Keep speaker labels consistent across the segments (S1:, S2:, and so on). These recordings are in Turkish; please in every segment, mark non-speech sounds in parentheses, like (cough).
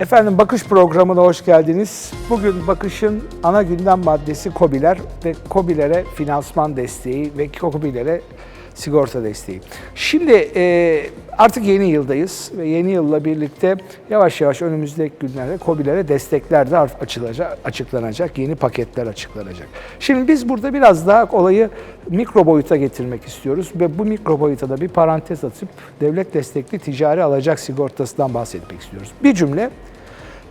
S1: Efendim Bakış programına hoş geldiniz. Bugün Bakış'ın ana gündem maddesi KOBİ'ler ve KOBİ'lere finansman desteği ve KOBİ'lere sigorta desteği. Şimdi e, artık yeni yıldayız ve yeni yılla birlikte yavaş yavaş önümüzdeki günlerde KOBİ'lere destekler de açılacak, açıklanacak, yeni paketler açıklanacak. Şimdi biz burada biraz daha olayı mikro boyuta getirmek istiyoruz ve bu mikro boyuta da bir parantez atıp devlet destekli ticari alacak sigortasından bahsetmek istiyoruz. Bir cümle,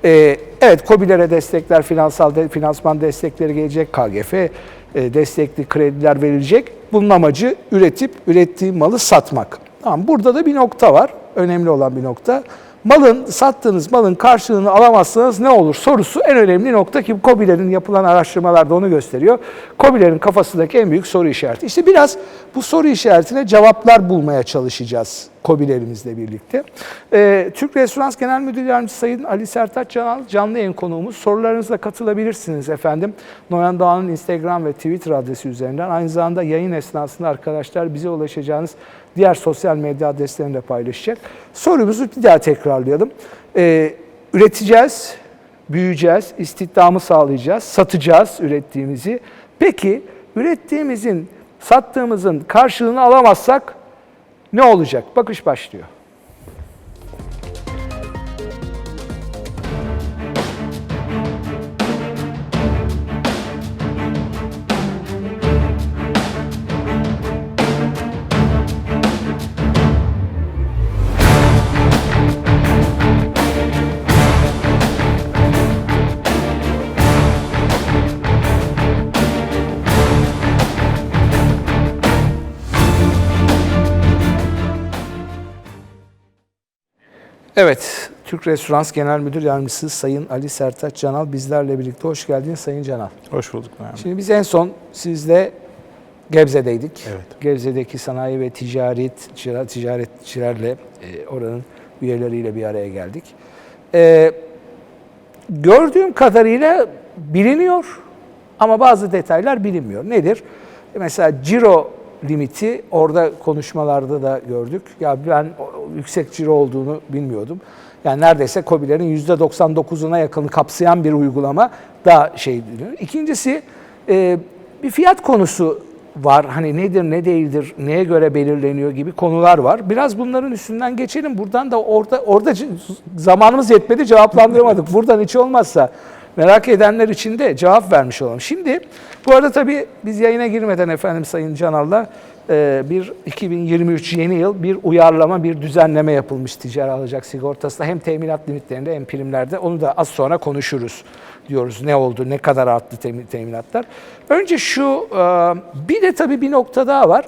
S1: ee, evet KOBİ'lere destekler, finansal de, finansman destekleri gelecek, KGF e, destekli krediler verilecek. Bunun amacı üretip ürettiği malı satmak. Tamam, burada da bir nokta var, önemli olan bir nokta. Malın, sattığınız malın karşılığını alamazsanız ne olur sorusu en önemli nokta ki KOBİ'lerin yapılan araştırmalarda onu gösteriyor. KOBİ'lerin kafasındaki en büyük soru işareti. İşte biraz bu soru işaretine cevaplar bulmaya çalışacağız KOBİ'lerimizle birlikte. Ee, Türk Restoran Genel Müdür Yardımcısı Sayın Ali Sertaç Canal canlı yayın konuğumuz. Sorularınızla katılabilirsiniz efendim. Noyan Doğan'ın Instagram ve Twitter adresi üzerinden. Aynı zamanda yayın esnasında arkadaşlar bize ulaşacağınız diğer sosyal medya adreslerini de paylaşacak. Sorumuzu bir daha tekrarlayalım. Ee, üreteceğiz, büyüyeceğiz, istihdamı sağlayacağız, satacağız ürettiğimizi. Peki ürettiğimizin, sattığımızın karşılığını alamazsak ne olacak? Bakış başlıyor. Evet, Türk Restoran Genel Müdür Yardımcısı Sayın Ali Sertaç Canal bizlerle birlikte. Hoş geldiniz Sayın Canal.
S2: Hoş bulduk Mehmet.
S1: Şimdi biz en son sizle Gebze'deydik.
S2: Evet.
S1: Gebze'deki sanayi ve ticaret ticaretçilerle e, oranın üyeleriyle bir araya geldik. E, gördüğüm kadarıyla biliniyor ama bazı detaylar bilinmiyor. Nedir? E, Mesela ciro limiti orada konuşmalarda da gördük. Ya ben yüksek ciro olduğunu bilmiyordum. Yani neredeyse KOBİ'lerin %99'una yakını kapsayan bir uygulama da şey diyor. İkincisi e, bir fiyat konusu var. Hani nedir, ne değildir, neye göre belirleniyor gibi konular var. Biraz bunların üstünden geçelim. Buradan da orada orada zamanımız yetmedi, cevaplandıramadık. Buradan hiç olmazsa merak edenler için de cevap vermiş olalım. Şimdi bu arada tabii biz yayına girmeden efendim Sayın Canal'la e, bir 2023 yeni yıl bir uyarlama, bir düzenleme yapılmış ticari alacak sigortasında hem teminat limitlerinde hem primlerde. Onu da az sonra konuşuruz diyoruz. Ne oldu, ne kadar arttı temin- teminatlar. Önce şu, e, bir de tabii bir nokta daha var.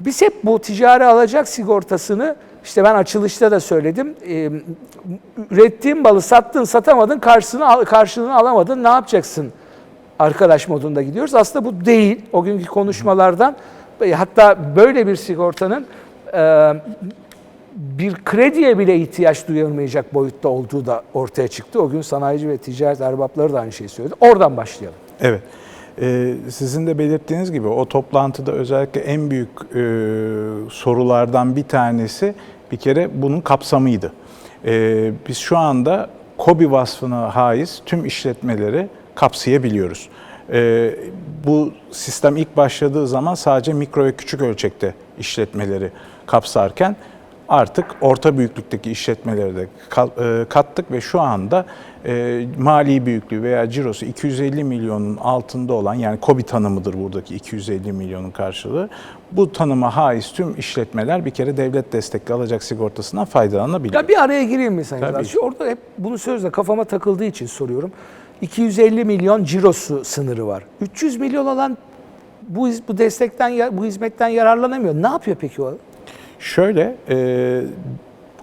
S1: Biz hep bu ticari alacak sigortasını işte ben açılışta da söyledim. E, ürettiğin malı sattın, satamadın, karşılığını, al- karşılığını alamadın. Ne yapacaksın? Arkadaş modunda gidiyoruz. Aslında bu değil. O günkü konuşmalardan hatta böyle bir sigortanın e, bir krediye bile ihtiyaç duyulmayacak boyutta olduğu da ortaya çıktı. O gün sanayici ve ticaret erbapları da aynı şeyi söyledi. Oradan başlayalım.
S2: Evet. Ee, sizin de belirttiğiniz gibi o toplantıda özellikle en büyük e, sorulardan bir tanesi bir kere bunun kapsamıydı. Ee, biz şu anda KOBİ vasfına haiz tüm işletmeleri kapsayabiliyoruz. Ee, bu sistem ilk başladığı zaman sadece mikro ve küçük ölçekte işletmeleri kapsarken artık orta büyüklükteki işletmeleri de e, kattık ve şu anda e, mali büyüklüğü veya cirosu 250 milyonun altında olan yani KOBİ tanımıdır buradaki 250 milyonun karşılığı. Bu tanıma haiz tüm işletmeler bir kere devlet destekli alacak sigortasından faydalanabilir.
S1: Ya bir araya gireyim mi. Kral? Şu Orada hep bunu sözle kafama takıldığı için soruyorum. 250 milyon cirosu sınırı var. 300 milyon olan bu bu destekten bu hizmetten yararlanamıyor. Ne yapıyor peki o?
S2: Şöyle, e,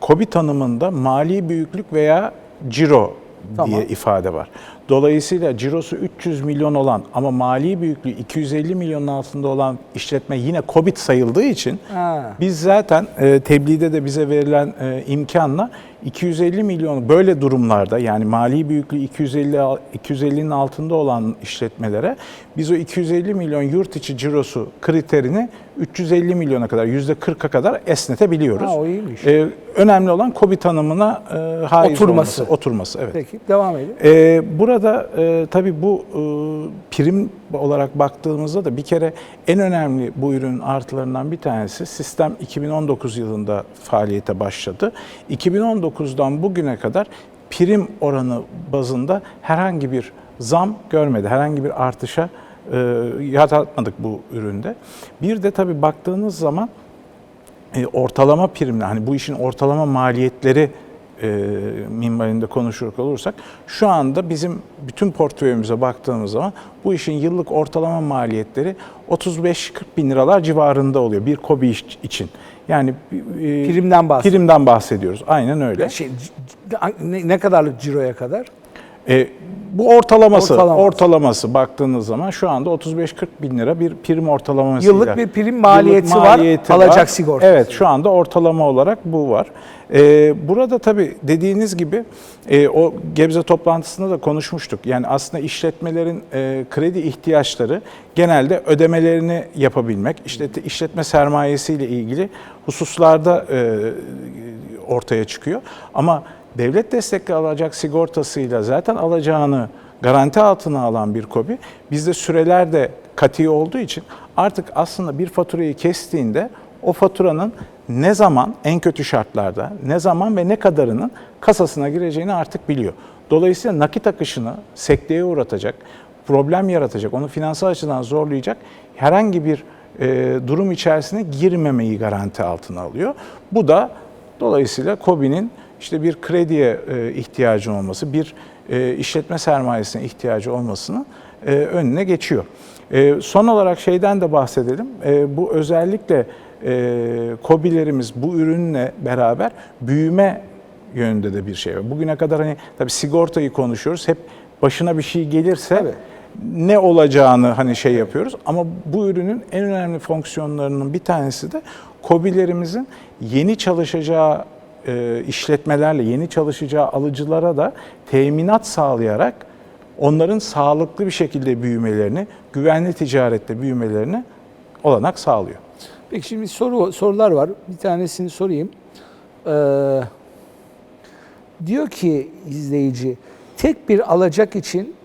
S2: KOBİ tanımında mali büyüklük veya ciro
S1: Tamam.
S2: diye ifade var. Dolayısıyla cirosu 300 milyon olan ama mali büyüklüğü 250 milyonun altında olan işletme yine KOBİ sayıldığı için
S1: Ha.
S2: biz zaten e, tebliğde de bize verilen e, imkanla 250 milyon böyle durumlarda yani mali büyüklüğü 250 al- 250'nin altında olan işletmelere biz o 250 milyon yurt içi cirosu kriterini 350 milyona kadar, %40'a kadar esnetebiliyoruz.
S1: Ha, o iyiymiş.
S2: Ee, önemli olan KOBİ tanımına e, haiz
S1: Oturması.
S2: olması, oturması. Evet.
S1: Peki devam edelim.
S2: Ee, burada e, tabii bu e, prim olarak baktığımızda da bir kere en önemli bu ürünün artılarından bir tanesi sistem 2019 yılında faaliyete başladı. 2019'dan bugüne kadar prim oranı bazında herhangi bir zam görmedi. Herhangi bir artışa e, yaratmadık bu üründe. Bir de tabii baktığınız zaman e, ortalama primler, hani bu işin ortalama maliyetleri e, minvalinde konuşursak olursak şu anda bizim bütün portföyümüze baktığımız zaman bu işin yıllık ortalama maliyetleri 35-40 bin liralar civarında oluyor bir kobi iş için. Yani e,
S1: Primden bahsediyoruz.
S2: primden bahsediyoruz. Aynen öyle.
S1: Şey, ne, ne kadarlık ciroya kadar?
S2: E, bu ortalaması,
S1: Ortalaması.
S2: ortalaması baktığınız zaman şu anda 35-40 bin lira bir prim ortalamasıyla.
S1: Yıllık bir prim maliyeti var, alacak sigortası.
S2: Evet şu anda ortalama olarak bu var. E, burada tabii dediğiniz gibi e, o Gebze toplantısında da konuşmuştuk. Yani aslında işletmelerin e, kredi ihtiyaçları genelde ödemelerini yapabilmek, işte işletme sermayesiyle ilgili hususlarda e, ortaya çıkıyor. Ama devlet destekli alacak sigortasıyla zaten alacağını garanti altına alan bir KOBİ bizde süreler de kati olduğu için artık aslında bir faturayı kestiğinde o faturanın ne zaman en kötü şartlarda ne zaman ve ne kadarının kasasına gireceğini artık biliyor. Dolayısıyla nakit akışını sekteye uğratacak, problem yaratacak, onu finansal açıdan zorlayacak herhangi bir e, durum içerisine girmemeyi garanti altına alıyor. Bu da dolayısıyla KOBİ'nin işte bir krediye e, ihtiyacı olması, bir e, işletme sermayesine ihtiyacı olmasının e, önüne geçiyor. Son olarak şeyden de bahsedelim. Bu özellikle KOBİ'lerimiz bu ürünle beraber büyüme yönünde de bir şey var. Bugüne kadar hani tabii sigortayı konuşuyoruz. Hep başına bir şey gelirse
S1: Tabii.
S2: ne olacağını hani şey yapıyoruz. Ama bu ürünün en önemli fonksiyonlarının bir tanesi de KOBİ'lerimizin yeni çalışacağı e, işletmelerle, yeni çalışacağı alıcılara da teminat sağlayarak onların sağlıklı bir şekilde büyümelerini, güvenli ticarette büyümelerini olanak sağlıyor.
S1: Peki şimdi soru sorular var. Bir tanesini sorayım. Ee, diyor ki izleyici, tek bir alacak için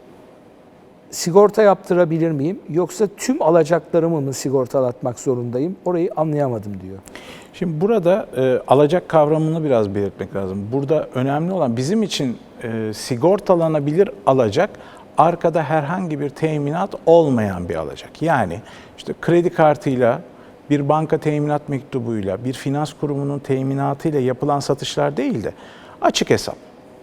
S1: sigorta yaptırabilir miyim? Yoksa tüm alacaklarımı mı sigortalatmak zorundayım? Orayı anlayamadım diyor.
S2: Şimdi burada e, alacak kavramını biraz belirtmek lazım. Burada önemli olan bizim için e, sigortalanabilir alacak arkada herhangi bir teminat olmayan bir alacak. Yani işte kredi kartıyla, bir banka teminat mektubuyla, bir finans kurumunun teminatıyla yapılan satışlar değil de açık hesap,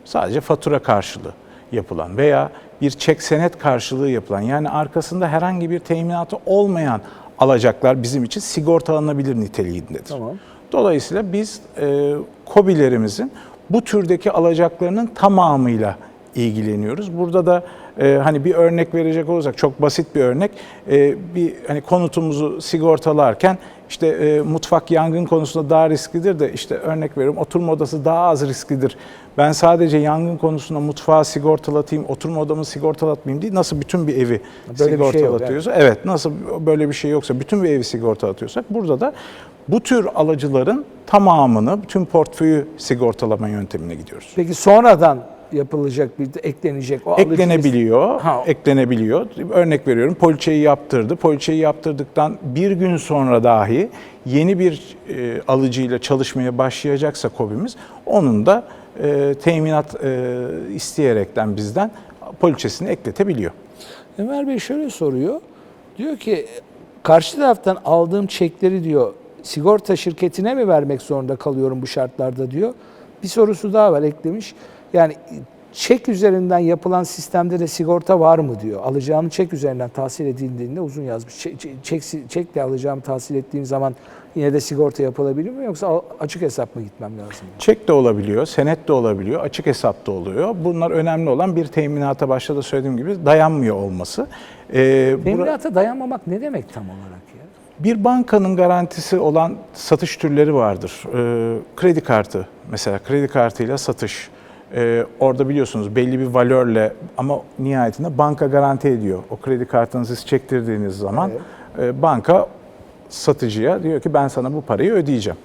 S2: sadece fatura karşılığı yapılan veya bir çek senet karşılığı yapılan yani arkasında herhangi bir teminatı olmayan alacaklar bizim için sigortalanabilir niteliğindedir.
S1: Tamam.
S2: Dolayısıyla biz e, KOBİ'lerimizin bu türdeki alacaklarının tamamıyla ilgileniyoruz. Burada da e, hani bir örnek verecek olursak çok basit bir örnek. E, bir hani konutumuzu sigortalarken işte e, mutfak yangın konusunda daha risklidir de işte örnek veriyorum oturma odası daha az risklidir. Ben sadece yangın konusunda mutfağı sigortalatayım, oturma odamı sigortalatmayayım değil. Nasıl bütün bir evi
S1: Böyle bir şey
S2: sigortalatıyorsa, evet nasıl böyle bir şey yoksa bütün bir evi sigortalatıyorsak burada da bu tür alıcıların tamamını, bütün portföyü sigortalama yöntemine gidiyoruz.
S1: Peki sonradan yapılacak bir de eklenecek o alıcı
S2: Eklenebiliyor,
S1: Ha.
S2: eklenebiliyor. Örnek veriyorum, poliçeyi yaptırdı. Poliçeyi yaptırdıktan bir gün sonra dahi yeni bir e, alıcıyla çalışmaya başlayacaksa KOBİ'miz, onun da e, teminat e, isteyerekten bizden poliçesini ekletebiliyor.
S1: Ömer Bey şöyle soruyor. Diyor ki karşı taraftan aldığım çekleri diyor sigorta şirketine mi vermek zorunda kalıyorum bu şartlarda diyor. Bir sorusu daha var eklemiş. Yani çek üzerinden yapılan sistemde de sigorta var mı diyor. Alacağını çek üzerinden tahsil edildiğinde uzun yazmış. Çek, çek, çekle alacağımı tahsil ettiğim zaman yine de sigorta yapılabilir mi yoksa açık hesap mı gitmem lazım?
S2: Çek de olabiliyor, senet de olabiliyor, açık hesap da oluyor. Bunlar önemli olan bir teminata başta da söylediğim gibi dayanmıyor olması. Ee,
S1: Teminata dayanmamak ne demek tam olarak ya?
S2: bir bankanın garantisi olan satış türleri vardır. Ee, kredi kartı mesela kredi kartıyla satış. Ee, orada biliyorsunuz belli bir valörle ama nihayetinde banka garanti ediyor. O kredi kartınızı siz çektirdiğiniz zaman e, banka satıcıya diyor ki ben sana bu parayı ödeyeceğim.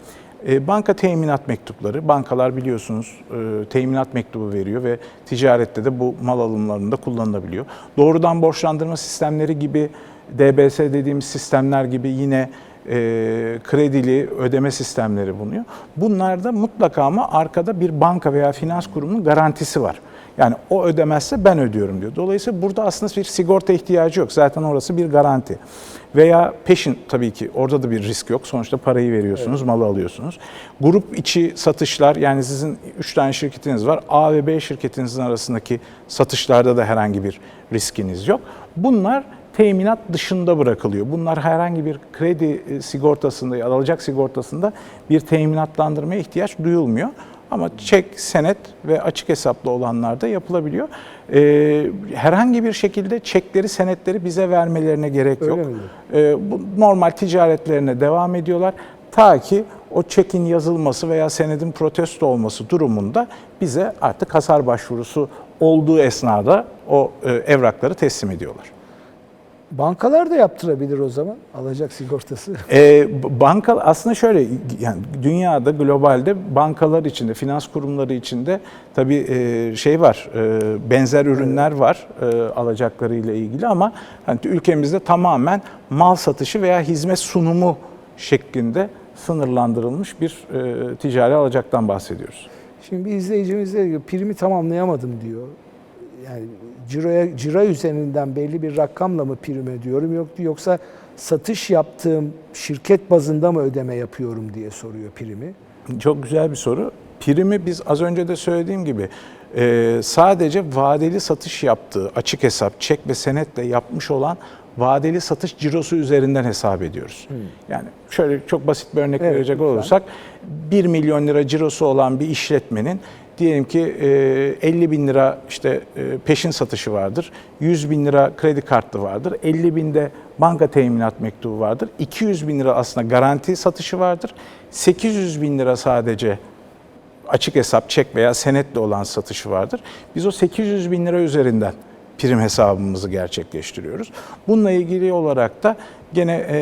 S2: E, banka teminat mektupları, bankalar biliyorsunuz e, teminat mektubu veriyor ve ticarette de bu mal alımlarında kullanılabiliyor. Doğrudan borçlandırma sistemleri gibi DBS dediğimiz sistemler gibi yine e, kredili ödeme sistemleri bulunuyor. Bunlarda mutlaka ama arkada bir banka veya finans kurumunun garantisi var. Yani o ödemezse ben ödüyorum diyor. Dolayısıyla burada aslında bir sigorta ihtiyacı yok. Zaten orası bir garanti. Veya peşin tabii ki orada da bir risk yok. Sonuçta parayı veriyorsunuz, malı alıyorsunuz. Grup içi satışlar yani sizin 3 tane şirketiniz var. A ve B şirketinizin arasındaki satışlarda da herhangi bir riskiniz yok. Bunlar teminat dışında bırakılıyor. Bunlar herhangi bir kredi e, sigortasında, alacak sigortasında bir teminatlandırmaya ihtiyaç duyulmuyor. Ama çek, senet ve açık hesaplı olanlarda yapılabiliyor. Ee, herhangi bir şekilde çekleri, senetleri bize vermelerine gerek
S1: Öyle
S2: yok.
S1: mi?
S2: Ee, bu normal ticaretlerine devam ediyorlar. Ta ki o çekin yazılması veya senedin protesto olması durumunda bize artık hasar başvurusu olduğu esnada o e, evrakları teslim ediyorlar.
S1: Bankalar da yaptırabilir o zaman alacak sigortası. (laughs)
S2: E, banka aslında şöyle yani dünyada globalde bankalar içinde finans kurumları içinde tabii e, şey var e, benzer ürünler var e, alacakları ile ilgili ama hani ülkemizde tamamen mal satışı veya hizmet sunumu şeklinde sınırlandırılmış bir e, ticari alacaktan bahsediyoruz.
S1: Şimdi bir izleyicimiz de diyor primi tamamlayamadım diyor. Yani ciroya cira üzerinden belli bir rakamla mı prim ödüyorum yoktu yoksa satış yaptığım şirket bazında mı ödeme yapıyorum diye soruyor primi.
S2: Çok güzel bir soru. Primi biz az önce de söylediğim gibi e, sadece vadeli satış yaptığı açık hesap, çek ve senetle yapmış olan vadeli satış cirosu üzerinden hesap ediyoruz. Yani şöyle çok basit bir örnek
S1: Evet,
S2: verecek
S1: lütfen.
S2: olursak 1 milyon lira cirosu olan bir işletmenin diyelim ki e, 50 bin lira işte e, peşin satışı vardır, 100 bin lira kredi kartı vardır, 50 binde banka teminat mektubu vardır, 200 bin lira aslında garanti satışı vardır, 800 bin lira sadece açık hesap, çek veya senetle olan satışı vardır. Biz o 800 bin lira üzerinden prim hesabımızı gerçekleştiriyoruz. Bununla ilgili olarak da gene e,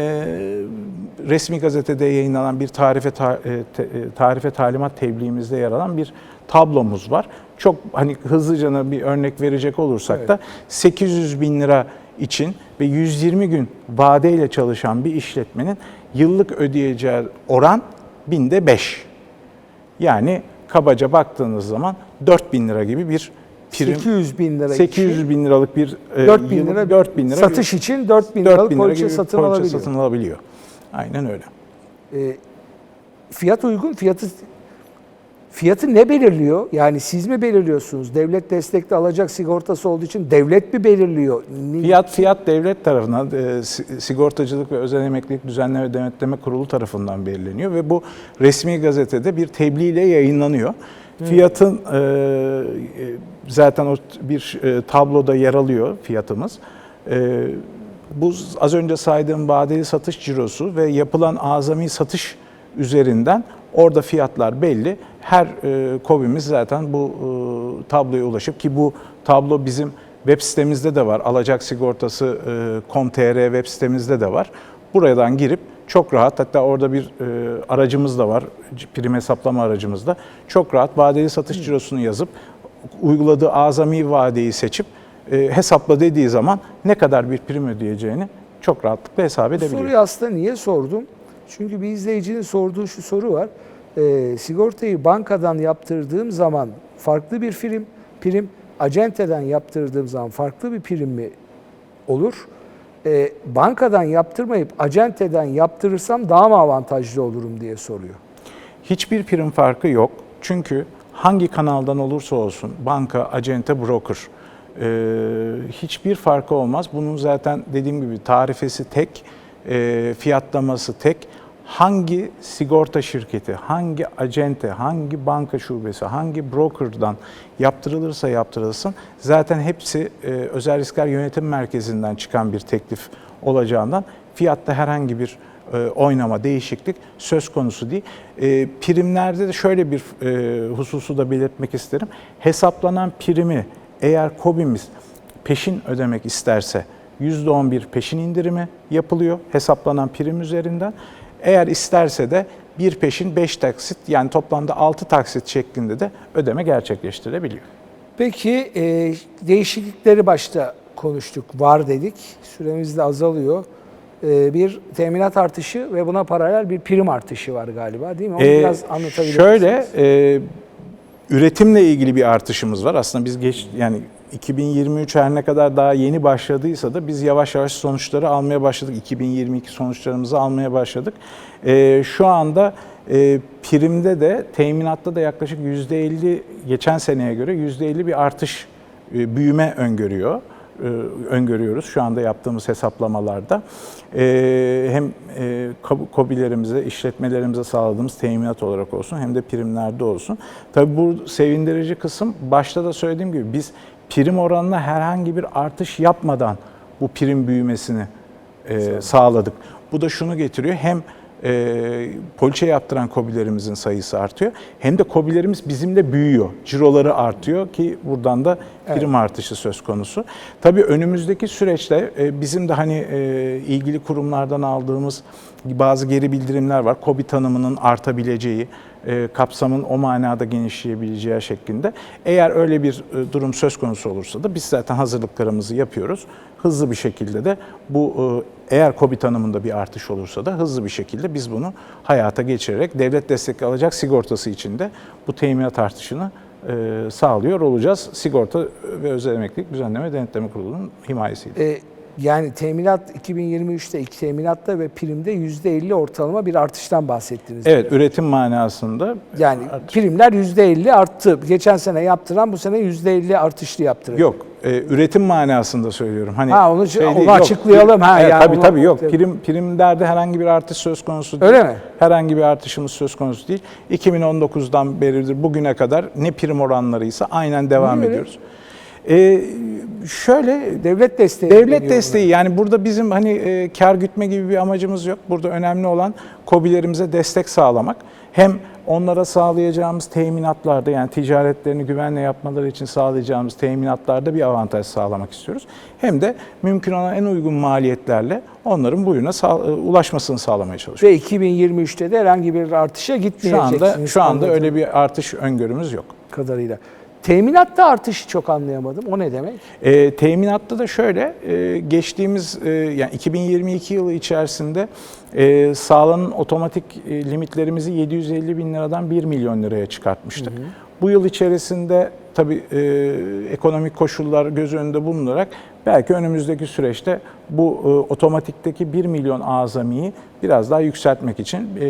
S2: resmi gazetede yayınlanan bir tarife ta- e, e, tarife talimat tebliğimizde yer alan bir tablomuz var. Çok hani hızlıca bir örnek verecek olursak da 800 bin lira için ve 120 gün vadeyle çalışan bir işletmenin yıllık ödeyeceği oran binde 5. Yani kabaca baktığınız zaman 4 bin lira gibi bir prim.
S1: 800 bin lira
S2: 800 bin liralık bir e,
S1: 4 bin
S2: yıllık
S1: lira,
S2: 4 bin lira
S1: satış
S2: bir-
S1: için 4 bin
S2: 4
S1: liralık
S2: bin lira
S1: poliçe satın alabiliyor.
S2: satın alabiliyor. Aynen öyle.
S1: E, fiyat uygun, fiyatı fiyatı ne belirliyor? Yani siz mi belirliyorsunuz? Devlet destekli alacak sigortası olduğu için devlet mi belirliyor? Ne-
S2: Fiyat fiyat devlet tarafından e, si- sigortacılık ve özel emeklilik düzenleme ve denetleme kurulu tarafından belirleniyor ve bu resmi gazetede bir tebliğ ile yayınlanıyor. Fiyatın e, e, zaten o bir e, tabloda yer alıyor fiyatımız. E, bu az önce saydığım vadeli satış cirosu ve yapılan azami satış üzerinden orada fiyatlar belli. Her e, KOBİ'miz zaten bu e, tabloya ulaşıp ki bu tablo bizim web sitemizde de var. Alacak sigortası e, com.tr web sitemizde de var. Buradan girip çok rahat hatta orada bir e, aracımız da var. Prim hesaplama aracımız da. Çok rahat vadeli satış cirosunu yazıp uyguladığı azami vadeyi seçip e, hesapla dediği zaman ne kadar bir prim ödeyeceğini çok rahatlıkla hesap
S1: Bu
S2: edebiliyor.
S1: soruyu aslında niye sordum? Çünkü bir izleyicinin sorduğu şu soru var. Ee, sigortayı bankadan yaptırdığım zaman farklı bir prim, prim acenteden yaptırdığım zaman farklı bir prim mi olur? Ee, bankadan yaptırmayıp acenteden yaptırırsam daha mı avantajlı olurum diye soruyor.
S2: Hiçbir prim farkı yok. Çünkü hangi kanaldan olursa olsun banka, acente, broker e, hiçbir farkı olmaz. Bunun zaten dediğim gibi tarifesi tek, e, fiyatlaması tek. Hangi sigorta şirketi, hangi acente, hangi banka şubesi, hangi brokerdan yaptırılırsa yaptırılsın zaten hepsi e, özel riskler yönetim merkezinden çıkan bir teklif olacağından fiyatta herhangi bir e, oynama, değişiklik söz konusu değil. E, primlerde de şöyle bir e, hususu da belirtmek isterim. Hesaplanan primi eğer KOBİ'miz peşin ödemek isterse %11 peşin indirimi yapılıyor hesaplanan prim üzerinden. Eğer isterse de bir peşin 5 taksit yani toplamda 6 taksit şeklinde de ödeme gerçekleştirebiliyor.
S1: Peki e, değişiklikleri başta konuştuk, var dedik. Süremiz de azalıyor. E, bir teminat artışı ve buna paralel bir prim artışı var galiba değil mi? Onu
S2: Ee,
S1: biraz anlatabilir
S2: Şöyle, e, üretimle ilgili bir artışımız var. Aslında biz geç yani 2023 her ne kadar daha yeni başladıysa da biz yavaş yavaş sonuçları almaya başladık. 2022 sonuçlarımızı almaya başladık. E, şu anda e, primde de teminatta da yaklaşık %50 geçen seneye göre %50 bir artış e, büyüme öngörüyor e, öngörüyoruz şu anda yaptığımız hesaplamalarda. Hem kob- KOBİ'lerimize, işletmelerimize sağladığımız teminat olarak olsun hem de primlerde olsun. Tabii bu sevindirici kısım başta da söylediğim gibi biz prim oranına herhangi bir artış yapmadan bu prim büyümesini e, sağladık. Bu da şunu getiriyor hem e, poliçe yaptıran kobilerimizin sayısı artıyor. Hem de kobilerimiz bizimle büyüyor. Ciroları artıyor ki buradan da prim artışı söz konusu. Tabii önümüzdeki süreçte e, bizim de hani e, ilgili kurumlardan aldığımız bazı geri bildirimler var. Kobi tanımının artabileceği, e, kapsamın o manada genişleyebileceği şeklinde. Eğer öyle bir e, durum söz konusu olursa da biz zaten hazırlıklarımızı yapıyoruz. Hızlı bir şekilde de bu e, eğer KOBİ tanımında bir artış olursa da hızlı bir şekilde biz bunu hayata geçirerek devlet destek alacak sigortası içinde bu teminat artışını e, sağlıyor olacağız. Sigorta ve Özel Emeklilik Düzenleme Denetleme Kurulu'nun himayesiyle.
S1: E, yani teminat 2023'te iki teminatta ve primde %50 ortalama bir artıştan bahsettiniz.
S2: Evet, üretim manasında
S1: Yani primler %50 arttı. Geçen sene yaptıran bu sene %50 artışlı yaptırıyor.
S2: Yok, e, üretim manasında söylüyorum. Hani
S1: Ha, onu-
S2: şey
S1: onu
S2: değil, yok.
S1: açıklayalım. Ha,
S2: Evet,
S1: yani
S2: tabii
S1: onu-
S2: tabii yok.
S1: tabii.
S2: Prim primlerde herhangi bir artış söz konusu değil.
S1: Öyle mi?
S2: Herhangi bir artışımız söz konusu değil. 2019'dan beridir bugüne kadar ne prim oranlarıysa aynen devam
S1: Niye öyle?
S2: E, şöyle
S1: Devlet desteği.
S2: Devlet desteği yani burada bizim hani e, kar gütme gibi bir amacımız yok. Burada önemli olan KOBİ'lerimize destek sağlamak. Hem onlara sağlayacağımız teminatlarda yani ticaretlerini güvenle yapmaları için sağlayacağımız teminatlarda bir avantaj sağlamak istiyoruz. Hem de mümkün olan en uygun maliyetlerle onların bu ürüne sağ- e, ulaşmasını sağlamaya çalışıyoruz.
S1: Ve 2023'te de herhangi bir artışa
S2: Şu
S1: gitmeyeceksiniz.
S2: anda şu anda öyle bir artış öngörümüz yok.
S1: kadarıyla. Teminatta artışı çok anlayamadım. O ne demek?
S2: E, teminatta da şöyle, e, geçtiğimiz e, yani 2022 yılı içerisinde e, sağlanın otomatik e, limitlerimizi 750 bin liradan 1 milyon liraya çıkartmıştık. Bu yıl içerisinde tabii e, ekonomik koşullar göz önünde bulunarak belki önümüzdeki süreçte bu e, otomatikteki 1 milyon azamiyi biraz daha yükseltmek için e,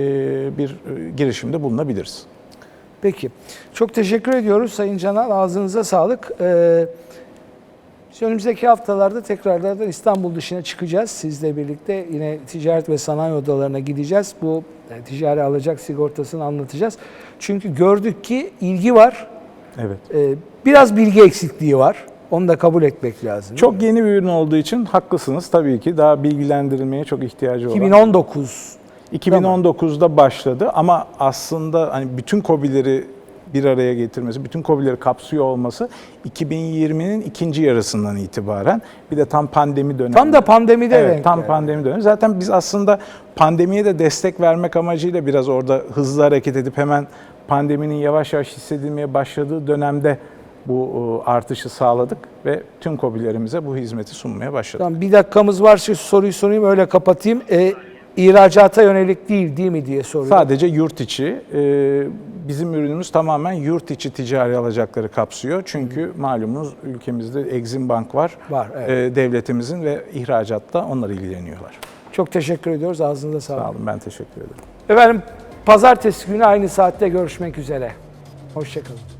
S2: bir e, girişimde bulunabiliriz.
S1: Peki. Çok teşekkür ediyoruz Sayın Canal. Ağzınıza sağlık. Ee, biz önümüzdeki haftalarda tekrardan İstanbul dışına çıkacağız. Sizle birlikte yine ticaret ve sanayi odalarına gideceğiz. Bu e, ticari alacak sigortasını anlatacağız. Çünkü gördük ki ilgi var.
S2: Evet.
S1: Ee, biraz bilgi eksikliği var. Onu da kabul etmek lazım.
S2: Çok yeni bir ürün olduğu için haklısınız tabii ki daha bilgilendirilmeye çok ihtiyacı olan.
S1: 2019
S2: 2019'da başladı ama aslında hani bütün KOBİ'leri bir araya getirmesi, bütün KOBİ'leri kapsıyor olması 2020'nin ikinci yarısından itibaren bir de tam pandemi dönemi.
S1: tam da pandemide
S2: Evet,
S1: denk
S2: tam
S1: geldi.
S2: pandemi dönemi. Zaten biz aslında pandemiye de destek vermek amacıyla biraz orada hızlı hareket edip hemen pandeminin yavaş yavaş hissedilmeye başladığı dönemde bu e, artışı sağladık ve tüm KOBİ'lerimize bu hizmeti sunmaya başladık.
S1: Tamam, bir dakikamız var. Şu soruyu sorayım öyle kapatayım. Ee, ihracata yönelik değil değil mi diye soruyorum.
S2: Sadece yurt içi. e, Bizim ürünümüz tamamen yurt içi ticari alacakları kapsıyor. Çünkü malumunuz ülkemizde Exim Bank var.
S1: Var, evet.
S2: E, Devletimizin ve ihracatta onlar ilgileniyorlar.
S1: Çok teşekkür ediyoruz. Ağzınıza sağlık.
S2: Sağ olun ben teşekkür ederim.
S1: Efendim pazartesi günü aynı saatte görüşmek üzere. Hoşçakalın.